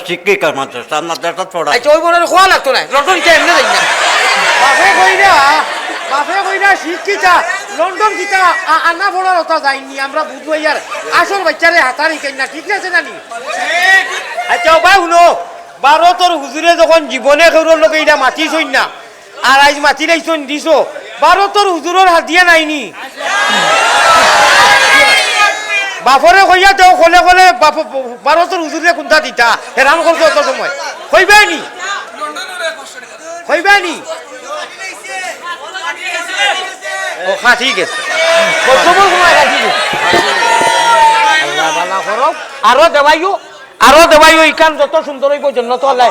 শিক্ষিক পড়া আচ্ছা ওই বোনের খোয়া লাগতো না লন্ডন কে এমনি যাই না বাপে কইরা বাপে কইরা শিক্ষিতা লন্ডন গীতা আনা পড়ার ওটা যাইনি আমরা বুঝব ইয়ার আসল বাচ্চারে হাতারি কেন না ঠিক আছে নানি আচ্ছা ভাই শুনো ভারতর হুজুরে যখন জীবনে কেউর লোক এইটা মাতি না আর আজ মাতি লাইছন দিছ ভারতর হুজুরের হাতিয়া নাইনি বাপরে কইয়া দেও কলে কলে বাপ ভারতর হুজুরে কোনটা দিতা। হেরান করছ অত সময়। কইবাই নি? কইবাই নি? ও খা ঠিক আছে। বর্তমান সময় খা ঠিক আল্লাহ আরও দেবাইও আরও দেবাইও ইকান যত সুন্দর হইব জন্নত আল্লাহ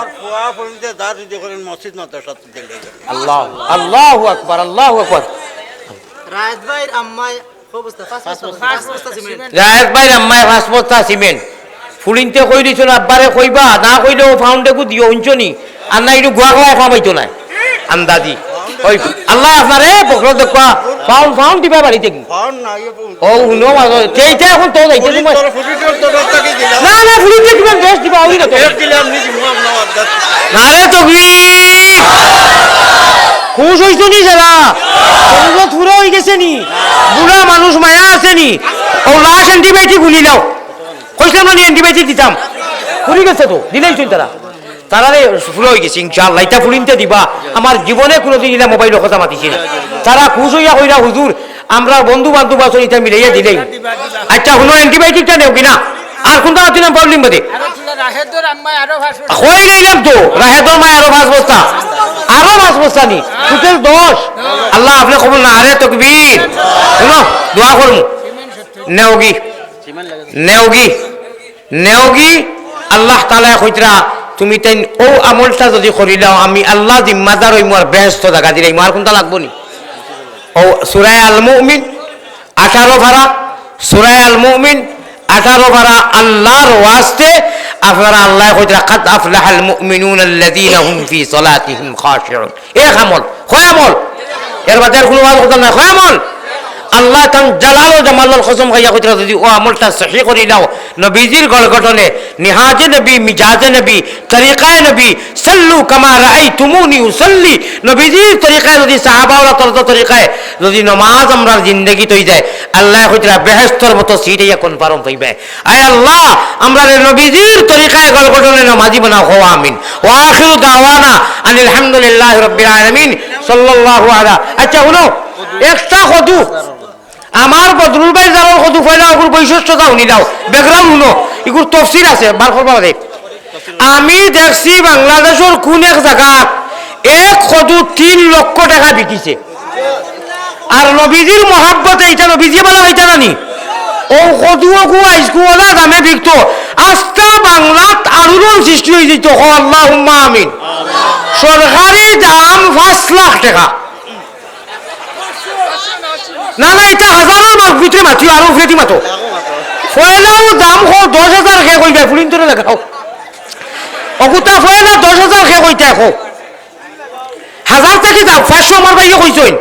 মসজিদ মাদ্রাসা আল্লাহ আল্লাহু আকবার আল্লাহু আকবার রায়ত ভাইয়ের আম্মাই রায়েশ ভাই আম্মায় পাঁচ বস্তা সিমেন্ট। ফুলিনতে কই দিছিল আব্বারে কইবা না কইলেও ফাউন্ডে কু দিও উঞ্চনি আর না একটু গুয়া গুয়া খামাইতো না। আন্দাজি। ওই আল্লাহ আপনারে বকর দেখবা ফাউন্ড ফাউন্ড দিবা বাড়িতে কি? ফাউন না ও শুনো মাঝে সেইটা এখন তো যাইতে দিলাম। না না বেশ দিবা ওই না তো। না না রে তো কি? খুশ হইছো নি সেরা তোমরা থুরা হয়ে গেছে নি। আছে নি ও লাশ অ্যান্টিবায়োটিক গুলি দাও কইছিলাম না অ্যান্টিবায়োটিক দিতাম। ফুরি গেছে তো, দিলেই চুন তারা। তারা ফুল হয়ে গেছে, ইনশাআল্লাহ। এটা ফুলিনতে দিবা। আমার জীবনে কোনোদিন এটা মোবাইল কথা মাতিছি তারা খুশ হইয়া কইরা, হুজুর, আমরা বন্ধু বান্ধব আছো মিলাইয়া দিলেই। আচ্ছা শুনো, অ্যান্টিবায়োটিকটা নেও কিনা? আর কোনটা প্রবলেম বাদে। তো? রাহেদর মায় আরও বস্তা। আরও পাঁচ বস্তা নি? টোটাল আল্লাহ, আপনি খবর না, আরে তকবীর। শুনো, দোয়া নেওগি। নেওগি। নেওগি আল্লাহ তালা কইতরা তুমি তাই ও আমলটা যদি করিলাও আমি আল্লাহ জিম্মাদার ওই মোর ব্যস্ত জায়গা দিলাই মার কোনটা লাগবো নি? ও সুরায় আল মুমিন আঠারো ভাড়া সুরায় আল মুমিন আঠারো ভাড়া আল্লাহর ওয়াস্তে আপনারা আল্লাহ কইতরা কাদ আফলাহাল মুমিনুন আল্লাযীনা হুম ফি সালাতিহিম খাশিউন। এ আমল কয় আমল। এর বাদে কোনো কথা না কয় আমল। আল্লাহ তান জালাল জামালাল কসম খাইয়া কইতরা যদি ও আমলটা সহি করি নাও নবীজির গড়গঠনে নিহাজে নবী মিজাজে নবী তরিকায় নবী সাল্লু কামা রাআইতুমুনি উসাল্লি। নবীজির তরিকায় যদি সাহাবাওরা তরত তরিকায় যদি নমাজ আমরা জিন্দগি তৈ যায় আল্লাহ কইতরা বেহেস্তর মতো সিটে কোন পারম তৈবে। আয় আল্লাহ আমরা নবীজির তরিকায় গড়গঠনে নমাজি বানাও হো আমিন। ওয়া আখিরু দাওয়ানা আনিল হামদুলিল্লাহি রাব্বিল আলামিন সাল্লাল্লাহু আলা আচ্ছা শুনো একটা কদু। আমার বদরুল ভাই যাওয়ার কত ফয়লা ওগুর বৈশিষ্ট্যতা শুনি দাও ব্যাকগ্রাউন্ড শুনো এগুর তফসিল আছে বার করবা আমি দেখছি বাংলাদেশের কোন এক জায়গা এক কদু তিন লক্ষ টাকা বিকিছে। আর নবীজির মহাব্বতে এটা নবীজি বলা হইতা নানি ও কদুয়াকু আইসকুওয়ালা দামে বিকত। আস্তা বাংলাত আরুরন সৃষ্টি হয়ে যেত আল্লাহ আমিন। সরকারি দাম পাঁচ লাখ টাকা। না না, এটা হাজারের মাস ভিতরে মাতিও আরও ফ্রেটি মাতো ফয়লাও দাম হো দশ হাজার খে কইবে ফুলিন তোরে লাগাও অকুতা ফয়লা দশ হাজার খে কইতে এখন হাজার থেকে দাম, পাঁচশো আমার ভাইয়ে কইছেন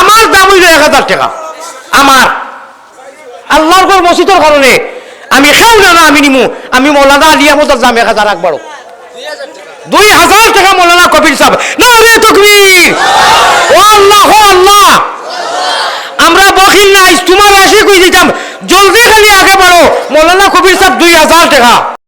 আমার দাম হইল এক হাজার টাকা। আমার আল্লাহর ঘর মসজিদের কারণে আমি খেও না না, আমি নিমু। আমি মৌলানা আলিয়া মতো দাম এক হাজার রাখবারও দুই হাজার টাকা মৌলানা কবির সাহেব না রে তকবীর ও আল্লাহ ও আল্লাহ। তোমার আসে কই দিতাম জলদি খালি আগে বাড়ো মৌলানা কবির সাহেব দুই হাজার টাকা